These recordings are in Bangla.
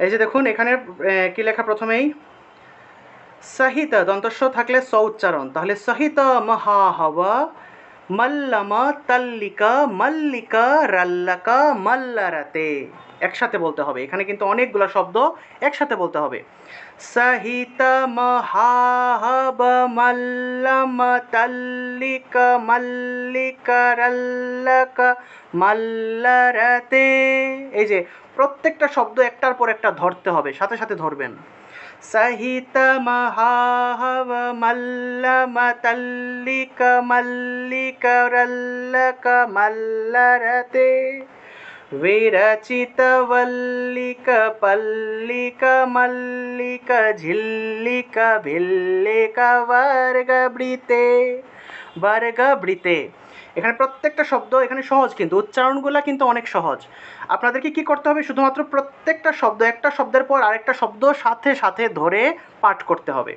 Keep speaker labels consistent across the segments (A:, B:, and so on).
A: এই যে দেখুন, এখানে কি লেখা প্রথমেই? সহিত, দন্তস্ব থাকলে স উচ্চারণ তাহলে সহিত মহা হওয়া মল্লম তাল্লিকা মল্লিকা রাল্লাকা মল্লারাতে। একসাথে বলতে হবে। এখানে কিন্তু অনেকগুলো শব্দ একসাথে বলতে হবে। সহিত মহাহব মল্লম তাল্লিকা মল্লিকা রাল্লাকা মল্লারাতে। এই যে প্রত্যেকটা শব্দ একটার পর একটা ধরতে হবে, সাথে সাথে ধরবেন। सहितमहाहवमल्लमतल्लिकमल्लिकरल्लकमल्लरते। विरचितवल्लिकपल्लिकमल्लिकझिल्लिकभिल्लिकवर्गभृते वर्गभृते। এখানে প্রত্যেকটা শব্দ এখানে সহজ কিন্তু, উচ্চারণগুলো কিন্তু অনেক সহজ। আপনাদেরকে কি করতে হবে? শুধুমাত্র প্রত্যেকটা শব্দ, একটা শব্দের পর আরেকটা শব্দ সাথে সাথে ধরে পাঠ করতে হবে।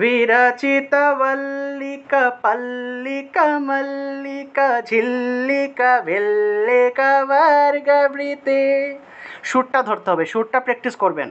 A: বিরচিতা বল্লিকা পল্লিকা, মল্লিকা, ঝিল্লিকা ভেল্লিকা বর্গবৃতে। সুরটা ধরতে হবে, সুরটা প্র্যাকটিস করবেন।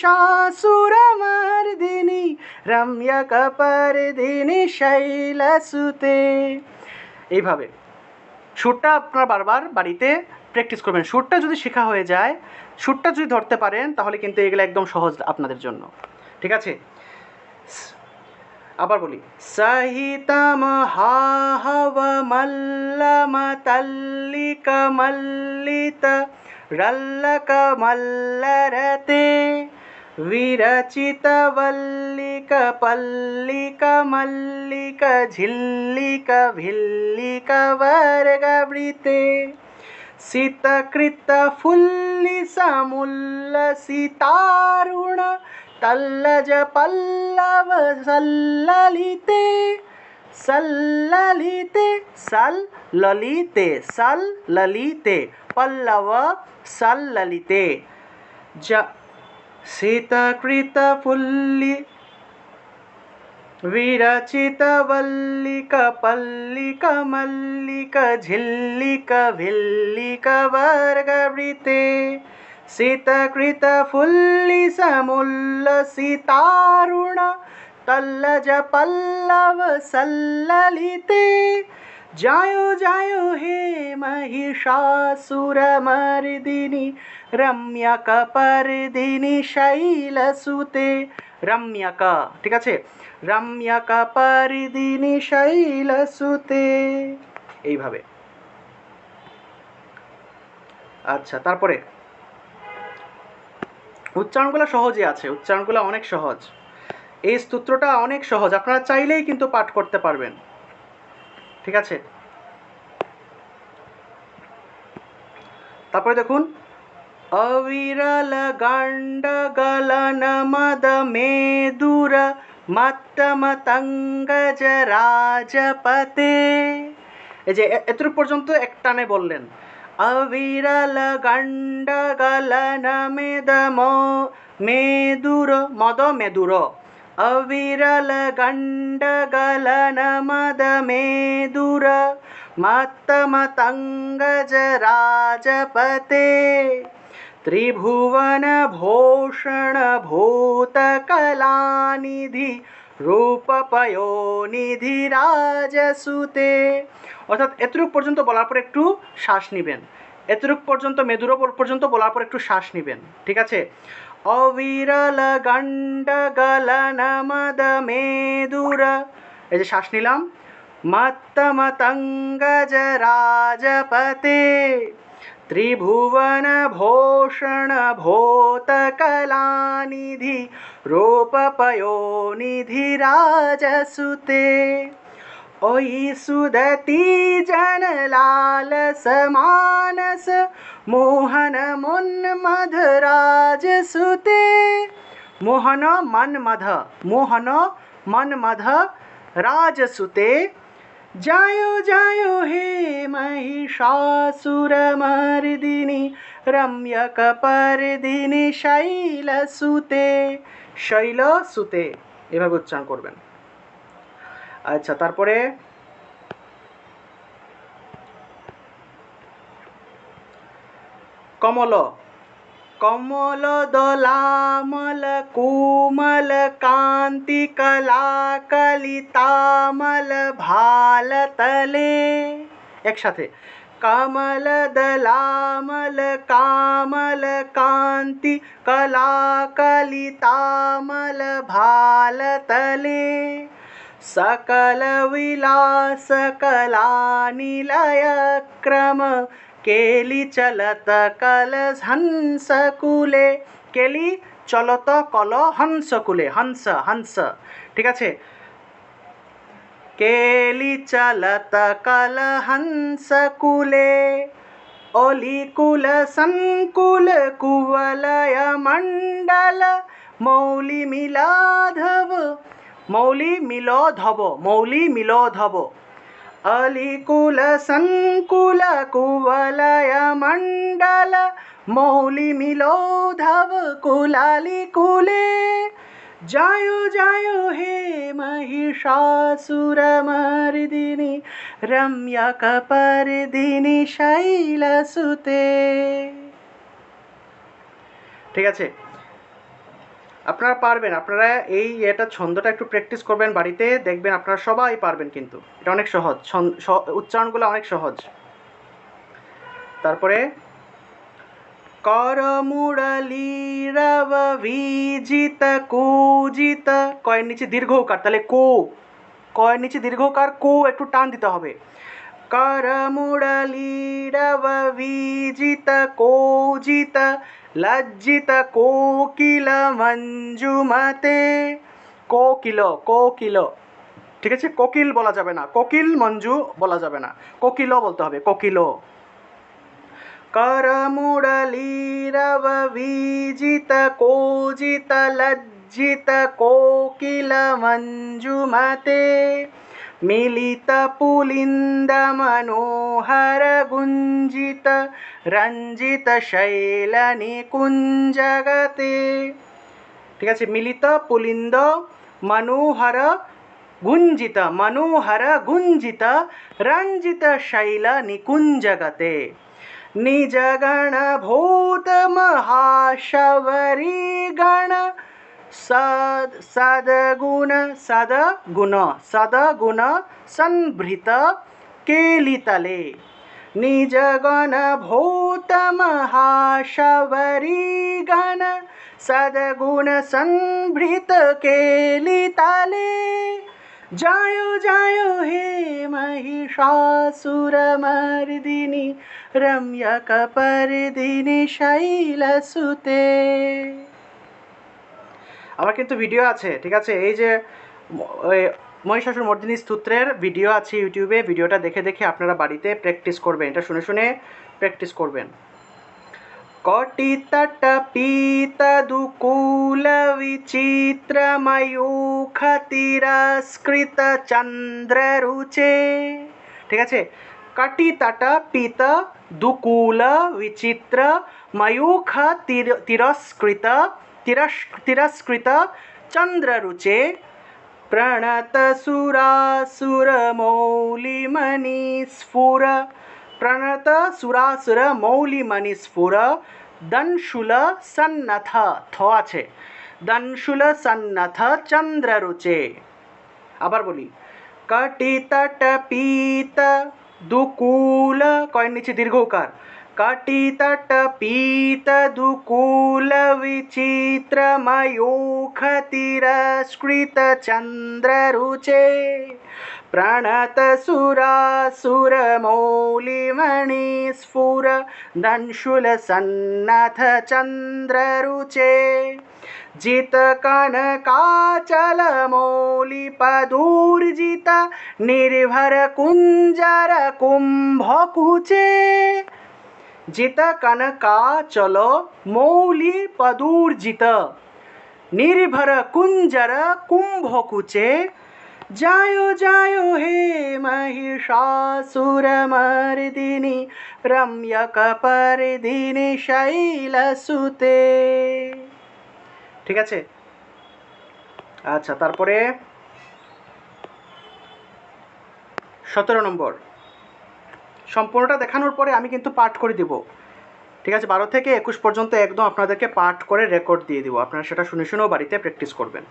A: শাশুরমর্দিনী রম্যা কপারদিনী শৈলসুতে এইভাবে সুরটা আপনারা বারবার বাড়িতে প্র্যাকটিস করবেন। সুরটা যদি শেখা হয়ে যায়, সুরটা যদি ধরতে পারেন, তাহলে কিন্তু এগুলো একদম সহজ আপনাদের জন্য। ঠিক আছে? আবার বলি, সহিতম হাহব মল্লম তল্লিক মল্লিত রল্লক মল্লরতে। विरचितवल्लिक पल्लिक मल्लिक झिल्लिक भिल्लिक वर्गवृते सितकृत फुल्लि समुल्ल सितारुण तल्लज पल्लव सल्ललिते सल्ललिते सल ललिते सल ललिते पल्लव सल्ललिते ज शीतकृतपुल्लि विरचितवल्लिकपल्लिकमल्लिकझिल्लिकभिल्लिकवर्गवृते शीतकृतफुल्लिसमुल्लसितारुण तल्लजपल्लवसल्ललिते জায়ো জায়ো হে महिषासुरमर्दिनि রম্যকপর্দিনি শৈলসুতে। রম্যকা, ঠিক আছে? রম্যকপর্দিনি শৈলসুতে। এইভাবে। আচ্ছা তারপরে। উচ্চারণগুলো সহজে আছে, উচ্চারণগুলো অনেক সহজ। এই স্তোত্রটা অনেক সহজ, আপনারা চাইলেই কিন্তু পাঠ করতে পারবেন। ঠিক আছে? তারপরে দেখুন। অবিরল গান্ড গলন মদ মেদুর মত্তমতঙ্গজ রাজপতে এই যে এতটুকু পর্যন্ত এক টানে বললেন। অবিরল গণ্ড গলন মেদ মেদুর মদ মেদুর। গণ্ড গলন মদ মেদুর মত্তমতঙ্গজ রাজপতে ত্রিভুবন ভূষণ ভূত কলানিধি রূপপয়োনিধি রাজসুতে অর্থাৎ এতটুক পর্যন্ত বলার পর একটু শ্বাস নেবেন। এতটুক পর্যন্ত, মেদুর পর্যন্ত বলার পর একটু শ্বাস নেবেন। ঠিক আছে? अविरलगण्डगलन এই যে শ্বাস নিলাম। मत्तमतङ्गज राजपते त्रिभुवन भूषण भूतकलानिधि रूपपयोनिधि राजसुते ओयि सुदती जनलाल समानस রূপপয়োনিধি রাজসুতে ওই সুদতি জন লাল সমান रस मोहन मन्मध राजसुते मोहन मन्मध मोहन मन्मध राजसुते जायो जायो हे महिषासुरमर्दिनि রম্যকপরদিনি শৈলসুতে শৈলসুতে এভাবে উচ্চারণ করবেন আচ্ছা তারপরে কমল কমল দলামল কোমল কান্তি কলা কলিতামল ভালতলে একসাথে কেলি চলত কল হংস কুলে কেলি চলত কল হংসকুলে, হংস হংস। ঠিক আছে? কেলি চলত কল হংসকুলে অলিকুল সংকুল কুবলয় মন্ডল মৌলি মিলাধব, মৌলি মিলধব মৌলি মিলধব। मौलि मिलोधव अलिकुलसङ्कुल कुवलय मण्डल मौलि मिलोधव कुलालिकुले जायो जायो हे महिषासुरमर्दिनि রম্যকপরদিনি শৈলসুতে ঠিক আছে আপনারা পারবেন, আপনারা এই এটা ছন্দটা একটু প্র্যাকটিস করবেন বাড়িতে, দেখবেন আপনারা সবাই পারবেন কিন্তু। এটা অনেক সহজ উচ্চারণগুলো অনেক সহজ। তারপরে কয়ের নিচে দীর্ঘকার তাহলে কো, কয়ের নিচে দীর্ঘকার কো একটু টান দিতে হবে। করমুড়ালিরব বিজিত কোজিত লজ্জিত কোকিল মঞ্জুমতে কোকিল কোকিল ঠিক আছে কোকিল বলা যাবে না কোকিল মঞ্জু বলা যাবে না কোকিল বলতে হবে কোকিল करमुरलीरववीजित कोजित लज्जित कोकिल मञ्जुमते मिलितपुलिन्दमनोहर गुञ्जित রঞ্জিত শৈল নিকুঞ্জগতে ঠিক আছে মিলিত পুলিন্দ মনোহর গুঞ্জিত মনোহর গুঞ্জিত রঞ্জিত শৈল নিকুঞ্জগতে निजगण भूत महाशवरी गण सद सदगुण सदगुण सदगुण संभृत केलितले। निजगणभूतमहाशबरीगण सद्गुणसम्भृतकेलितले जायो जायो हे महिषासुरमर्दिनि रम्यकपर्दिनि शैलसुते। আমার কিন্তু ভিডিও আছে, ঠিক আছে? এই যে মহিষাসুর মর্দিনী সূত্রের ভিডিও আছে ইউটিউবে ভিডিওটা দেখে দেখে আপনারা বাড়িতে প্র্যাকটিস করবেন। এটা শুনে শুনে প্র্যাকটিস করবেন। দুকুল ঠিক আছে? কটি তট দুকুল বিচিত্র ময়ূখ তিরস্কৃত तिरस्कृत तिरस् तिरस्कृत चन्द्ररुचे प्रणतसुरासुरमौलिमणिस्फुर प्रणतसुरासुरमौलिमणिस्फुर দনশুল সন্নথ থ আছে দনশুল সন্নথ চন্দ্ররুচে আবার বলি কটিতট পীত দুকুল কয়ের নিচে দীর্ঘকার कटितटपीतदुकूलविचित्रमयोखतिरस्कृतचन्द्ररुचे। प्रणतसुरासुरमौलिमणिस्फुरदंशुलसन्नथचन्द्ररुचे जितकनकाचलमौलिपदूर्जित निर्भरकुञ्जरकुम्भकुचे ಜಿತ ಕನಕಾಚಲ ಮೌಲಿ ಪದೂರ್ಜಿತ ನಿರ್ಭರ ಕುಂಜರ ಕುಂಭಕುಚೆ ಜಾಯೋ ಜಾಯೋ ಹೇ ಮಹಿಷಾಸುರಮರ್ದಿನಿ ರಮ್ಯ ಕಪರ್ದಿನಿ ಶೈಲಸುತೆ ঠিক আছে আচ্ছা তারপরে সতেরো নম্বর সম্পূর্ণটা দেখানোর পরে আমি কিন্তু পাঠ করে দিব। ঠিক আছে, বারো থেকে একুশ পর্যন্ত একদম আপনাদেরকে পাঠ করে রেকর্ড দিয়ে দিব। আপনারা সেটা শুনে শুনেও বাড়িতে প্র্যাকটিস করবেন।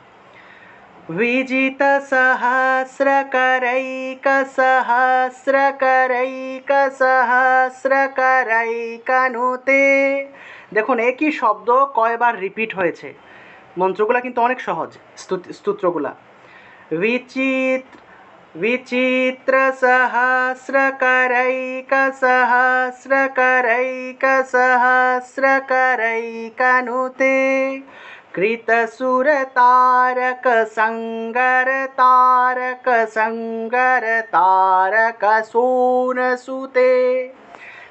A: বিজিতসহস্রকরৈকসহস্রকরৈকসহস্রকরৈকনুতে দেখুন, একই শব্দ কয়বার রিপিট হয়েছে। মন্ত্রগুলা কিন্তু অনেক সহজ, স্তুতি- স্তোত্রগুলা। বিচিত্র विचित्रसहस्रकरैकसहस्रकरैकसहस्रकरैकनुते कृतसुरतारकसङ्गरतारकसङ्गरतारकसूनसुते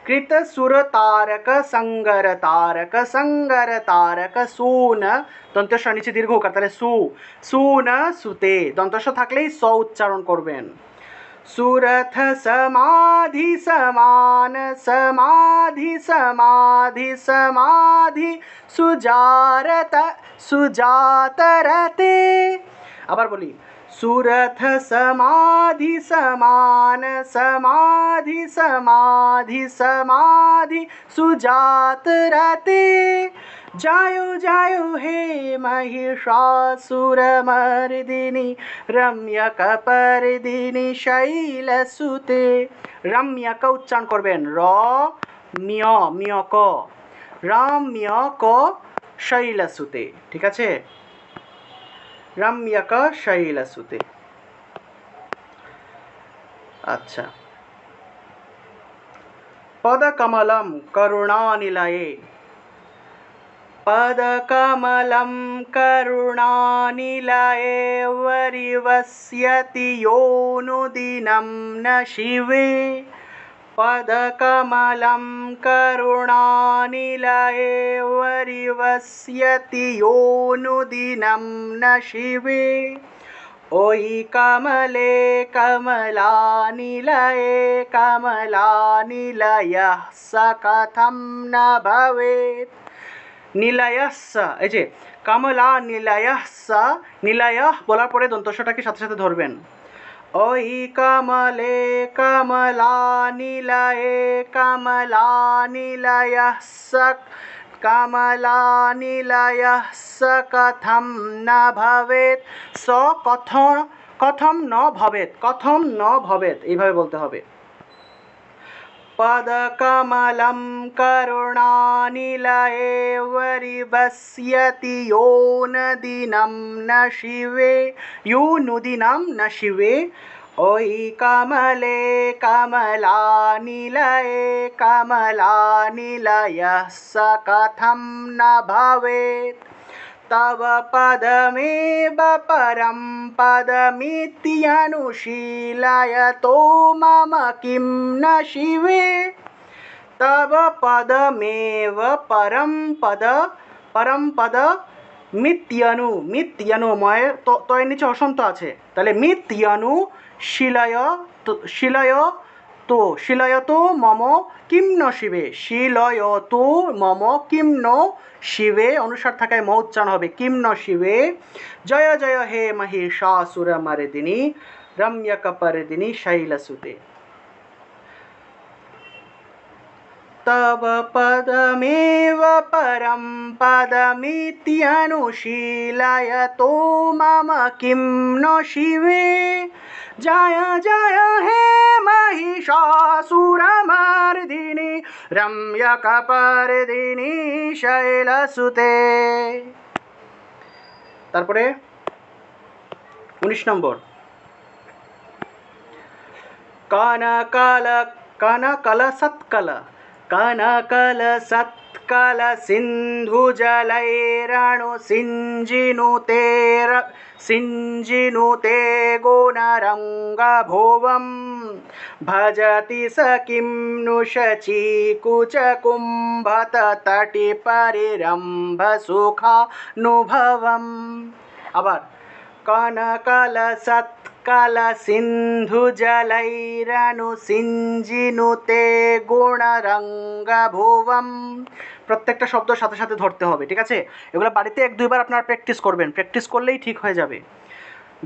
A: सहस्रकरैक सहस्रकरैकनुते कृतसुर तारक सङ्गर तारक सङ्गर तारक सोनसुते कृतसुर तारक संगर तारक संगर तारक সুন দন্তস্ব নিচে দীর্ঘ উকার তাহলে সু সুন সুতে দন্তস্ব থাকলেই স উচ্চারণ করবেন সুরথ সমাধি সমান সমাধি সমাধি সমাধি সুজারত সুজাতরতে আবার বলি সুরথ সমাধি সমান সমাধি সমাধি সমাধি সুজাত রতে जायो जायो हे महिषासुरमर्दिनि রম্যকপরদিনি শৈলসুতে রম্যক উচ্চারণ করবেন র মিয় মিয় ক রম্য ক শৈলসুতে ঠিক আছে রম্যক শৈলসুতে আচ্ছা পদকমলম করুণানিলয়ে पदकमलं करुणानिलये वरिवस्यति योनुदिनं न शिवे पदकमलं करुणानिलये वरिवस्यति योनुदिनं न शिवे ओयि कमले कमलानिलये कमलानिलयः स कथं न भवेत् নিলায়াস্য এই যে কামলা নিলায়াস্য নিলায় বলার পরে দন্তস্বটাকে সাথে সাথে ধরবেন ওই কমলে কমলা নিলয়ে কমলা নিলয়স্য কমলা নিলয়স্য কথম ন ভবেত স কথ কথম ন ভবেত কথম ন ভবেত এইভাবে বলতে হবে। पदकमलं करुणानिलये वरिवस्यति यो नदिनं न शिवे यो नुदिनं न शिवे। ओयि कमले कमलानिलये कमलानिलयः स कथं न भवेत् तव पदमेव परं पदमित्यनुशीलयतो मम किं न शिवे तव पदमेव परं पद परं পদ মিত্যনু মিত্যনু ময়ের ত- তয়ের নিচে অসন্ত আছে তাহলে মিত্যনু শিলয় তো- শিলয় তো শিলয়ত মম কিম ন শিবে শিলয়ত মম কিম ন শিবে, অনুসার থাকায় ম উচ্চারণ হবে কিম ন শিবে। জয় জয়, হে মহিষাসুর মর্দিনী রম্যক দিনী শৈলসুতে। तव पदमेव परं पदमित्यनुशीलयतो मम किं न शिवे जय जय हे महिषासुरमर्दिनि রম্যকপরদিনী শৈলসুতে তারপরে উনিশ নম্বর কানকাল কানকাল সৎকাল কানকাল সৎকাল कनकलसत्कलसिन्धुजलैरणु सिञ्जिनुते गुणरङ्गभुवं भजति स किं नु शचीकुचकुम्भततटिपरिरम्भसुखानुभवम् अवर् कनकलसत् ಸಕಲ ಸಿಂಧು ಜಲೈರನು ಸಿಂಜಿನುತೆ গুণরঙ্গভুবম প্রত্যেকটা শব্দ সাথে সাথে ধরতে হবে, ঠিক আছে? এগুলো বাড়িতে এক দুইবার আপনারা প্র্যাকটিস করবেন। প্র্যাকটিস করলেই ঠিক হয়ে যাবে।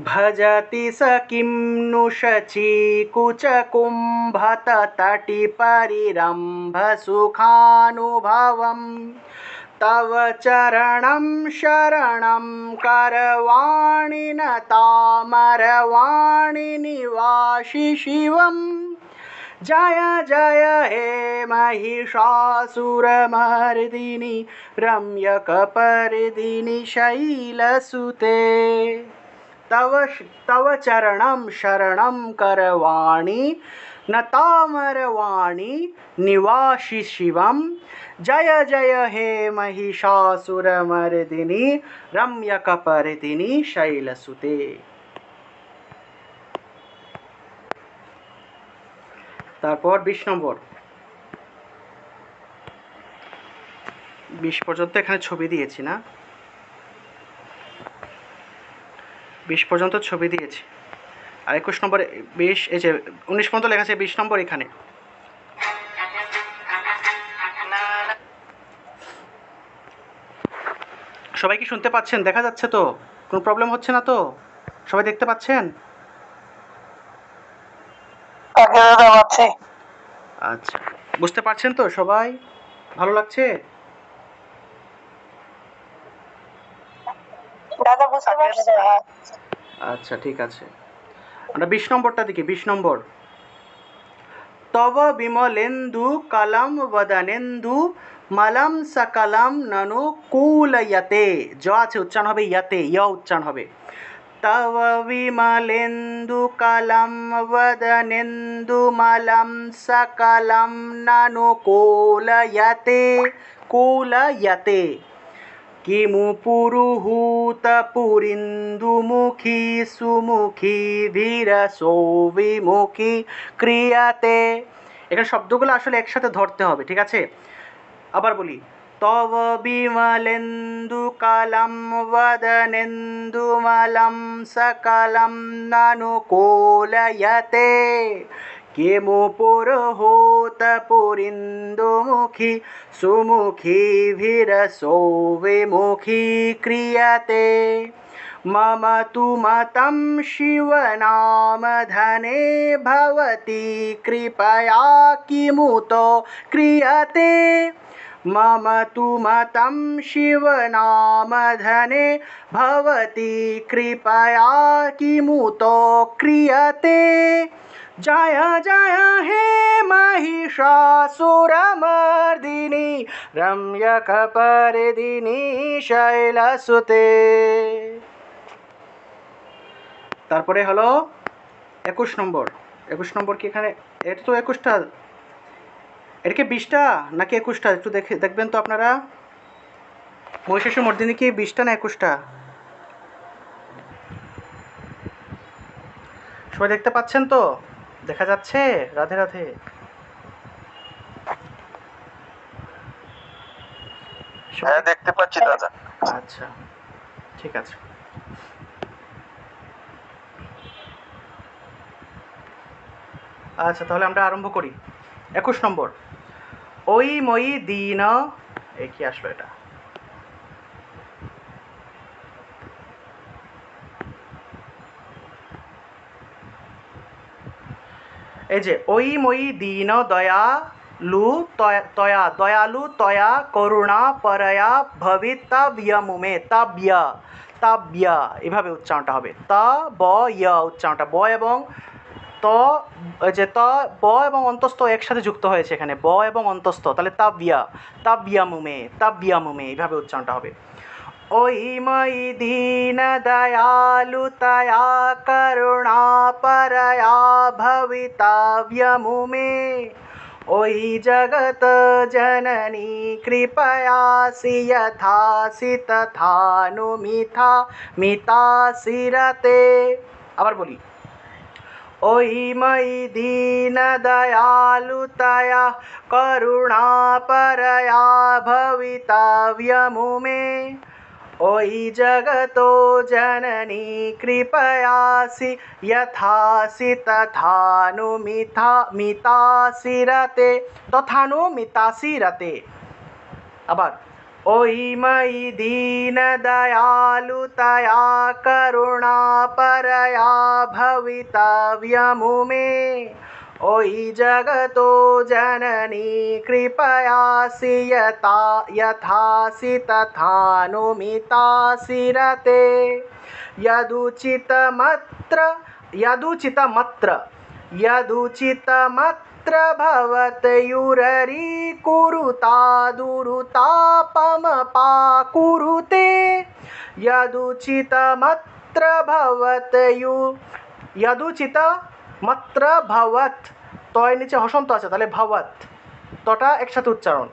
A: ভজতি স কিম নুষচি কুচ কুম্ভত তটি পরিরম্ভ সুখানুভবম। तव चरणं शरणं करवाणि न तामरवाणि निवासि शिवम् जय जय हे महिषासुरमर्दिनि रम्यकपर्दिनि शैलसुते। तव तव चरणं शरणं करवाणि न तामरवाणि निवासि शिवं জয় জয় হে মহিষাসুরমর্দিনী রম্যকপরদিনী শৈলসুতে। তারপর বিশ নম্বর। বিশ পর্যন্ত এখানে ছবি দিয়েছি না? বিশ পর্যন্ত ছবি দিয়েছি। আর একুশ নম্বরে বিশ, এই যে উনিশ পর্যন্ত লেখা আছে বিশ নম্বর এখানে। সবাই কি শুনতে পাচ্ছেন? দেখা যাচ্ছে তো। কোনো প্রবলেম হচ্ছে না তো? সবাই দেখতে পাচ্ছেন? আচ্ছা। বুঝতে পারছেন তো সবাই? ভালো লাগছে? আচ্ছা ঠিক আছে। আমরা বিশ নম্বরটা দিকে বিশ নম্বর। তব বিমলেন্দু কলম বদনেন্দু, মলম সকলম ননু কুলয়তে। জ আছে, উচ্চারণ হবে ইয়াতে ইয় উচ্চারণ হবে। তব বিমলেন্দু কলম বদনেন্দু, মলম সকলম ননু কুলয়তে কুলয়তে। কিমু পুরুহূত পুরিন্দুমুখী সুমুখী ভীরসো বিমুখী ক্রিয়াতে এখানে শব্দগুলো আসলে একসাথে ধরতে হবে, ঠিক আছে? আবার বলি, তব বিমলেন্দু কালম, বদনেন্দু মলম, সকলম নানুকূলয়তে কিমু পুরোহূত পুরিন্দুমুখী সুমুখী ভীরসো বিমুখী ক্রিয়তে मम तु मतं शिवनामधने भवति कृपया किमुतो क्रियते मम तु मतं शिवनामधने भवति कृपया किमुतो क्रियते जय जय हे महिषासुरमर्दिनि रम्यकपर्दिनि शैलसुते তারপরে হলো একুশ নম্বর একুশ নম্বর কি এখানে এটা তো একুশটা এটা কি বিশটা নাকি একুশটা একটু দেখে দেখবেন তো আপনারা মহিষাসুর মর্দিনী কি বিশটা না একুশটা সবাই দেখতে পাচ্ছেন তো দেখা যাচ্ছে? রাধে রাধে।
B: হ্যাঁ দেখতে পাচ্ছি দাদা।
A: আচ্ছা ঠিক আছে। আচ্ছা তাহলে আমরা আরম্ভ করি। একুশ নম্বর। ওই মই দিন এ কি আসলো এটা? এই যে, ওই মই দীন দয়ালু তয়া তয়া, দয়ালু তয়া করুণা পরয়া ভবিতব্যমুমে তাব্য তাব্য এভাবে উচ্চারণটা হবে। তা, ব, ইয় উচ্চারণটা। ব এবং ত যে, ত, ব এবং অন্তস্থ একসাথে যুক্ত হয়েছে এখানে। ব এবং অন্তস্থ, তাহলে তাব্যা তাব্যামুমে তাব্যামুমে এইভাবে উচ্চারণটা হবে। ओहि करुणा परया करुणापरया भविताव्यमुमे ओहि जगत जननी कृपयासि यथासि मिथा मिता सिरते। अबर बोली। ओहि मयि परया करुणापरया भविताव्यमुमे ओयि जगतो जननी कृपयासि यथासि तथानुमिथा मितासि रते तथानुमितासि रते আবার ওই ময়ি দীন দয়ালুতয়া করুণা ओयि जगतो जननी कृपयासि यथा यथासि तथानुमितासि रते यदुचितमत्र यदुचितमत्र यदुचितमत्र भवतयुररीकुरुता दुरुतापमपाकुरुते। यदुचितमत्र भवतयु यदुचित মাত্রা ভাওয়াত, তয় নিচে হসন্ত আছে, তাহলে ভাওয়াত। তটা একসাথে উচ্চারণ।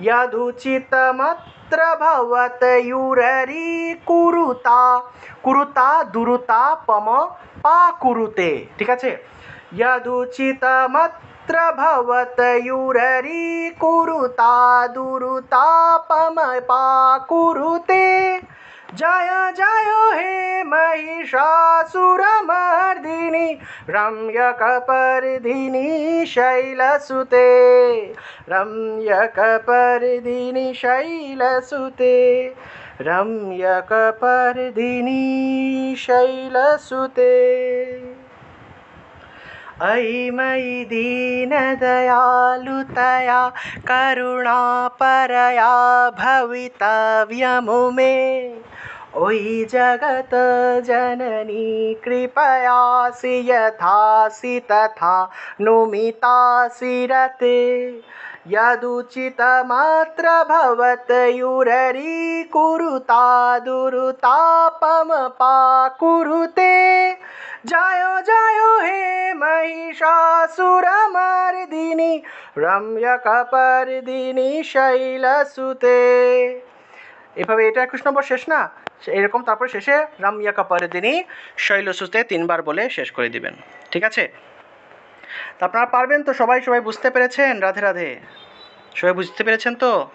A: ইয়াধুচিতা মাত্রা ভাওয়াত, ইউরারি কুরুতা। কুরুতা, দুরুতা, পম, পা কুরুতে, ঠিক আছে? ইয়াধুচিতা মাত্র ভবত ইউরারি কুরুতা, দুরুতা, পম, পা কুরুতে। जय जय हे महिषासुरमर्दिनि रम्यकपर्दिनि शैलसुते रम्यकपर्दिनि शैलसुते रम्यकपर्दिनि शैलसुते। अयि मयि दीनदयालुतया करुणापरया भवितव्यमुमे ओयि जगत जननी कृपयासि यथासि तथा नुमितासि रते यदुचितमात्र भवतयुररी कुरुता दुरुतापमपा कुरुते जय जय हे महिषासुरमर्दिनि রম্যকপর্দিনী শৈলসুতে এভাবে এটা একুশ নম্বর শেষ না এরকম তারপর শেষে রম্যকপর্দিনী শৈলসুতে তিনবার বলে শেষ করে দিবেন। ঠিক আছে? তা আপনারা পারবেন তো? সবাই সবাই বুঝতে পেরেছেন? রাধে রাধে। সবাই বুঝতে পেরেছেন তো?